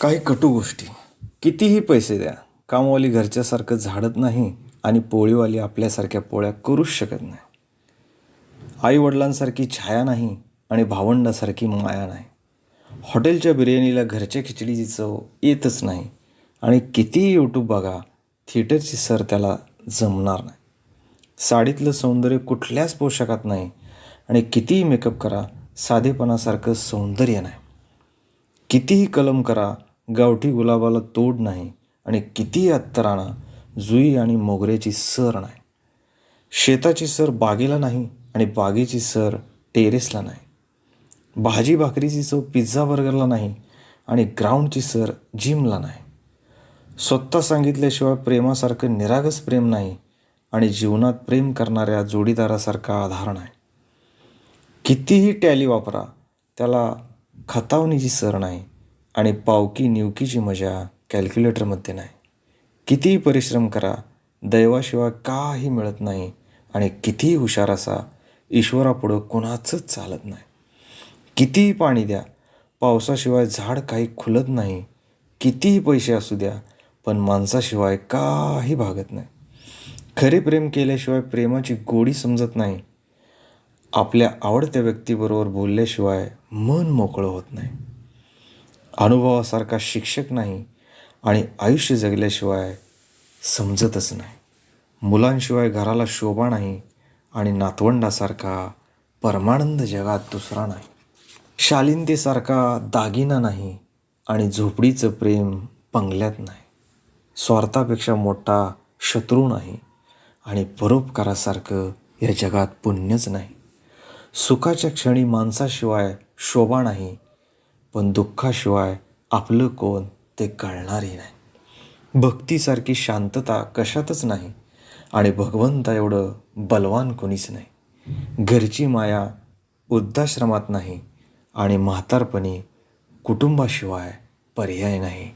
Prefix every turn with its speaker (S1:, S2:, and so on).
S1: काही कटू गोष्टी. कितीही पैसे द्या कामवाली घरच्यासारखं झाडत नाही आणि पोळीवाली आपल्यासारख्या पोळ्या करूच शकत नाही. आईवडिलांसारखी छाया नाही आणि भावंडासारखी माया नाही. हॉटेलच्या बिर्याणीला घरच्या खिचडीची चव येतच नाही आणि कितीही यूट्यूब बघा थिएटरची सर त्याला जमणार नाही. साडीतलं सौंदर्य कुठल्याच पोशाखात नाही आणि कितीही मेकअप करा साधेपणासारखं सौंदर्य नाही. कितीही कलम करा गावठी गुलाबाला तोड नाही आणि कितीही अत्तराणा जुई आणि मोगऱ्याची सर नाही. शेताची सर बागेला नाही आणि बागेची सर टेरेसला नाही. भाजी भाकरीची चव पिझ्झा बर्गरला नाही आणि ग्राउंडची सर जिमला नाही. स्वतः सांगितल्याशिवाय प्रेमासारखं निरागस प्रेम नाही आणि जीवनात प्रेम करणाऱ्या जोडीदारासारखा आधार नाही. कितीही टॅली वापरा त्याला खतावणीची सर नाही. आणि पावकी निवकीची मजा कॅल्क्युलेटरमध्ये नाही. कितीही परिश्रम करा दैवाशिवाय काही मिळत नाही आणि कितीही हुशार असा ईश्वरापुढं कोणाचंच चालत नाही. कितीही पाणी द्या पावसाशिवाय झाड काही खुलत नाही. कितीही पैसे असू द्या पण माणसाशिवाय काही भागत नाही. खरे प्रेम केल्याशिवाय प्रेमाची गोडी समजत नाही. आपल्या आवडत्या व्यक्तीबरोबर बोलल्याशिवाय मन मोकळं होत नाही. अनुभवासारखा शिक्षक नाही आणि आयुष्य जगल्याशिवाय समजतच नाही. मुलांशिवाय घराला शोभा नाही आणि नातवंडासारखा परमानंद जगात दुसरा नाही. शालीनतेसारखा दागिना नाही आणि झोपडीचं प्रेम पंगल्यात नाही. स्वार्थापेक्षा मोठा शत्रू नाही आणि परोपकारासारखं या जगात पुण्यच नाही. सुखाच्या क्षणी माणसाशिवाय शोभा नाही पण दुःखाशिवाय आपलं कोण ते कळणारही नाही. भक्तीसारखी शांतता कशातच नाही आणि भगवंता एवढं बलवान कोणीच नाही. घरची माया वृद्धाश्रमात नाही आणि म्हातारपणी कुटुंबाशिवाय पर्याय नाही.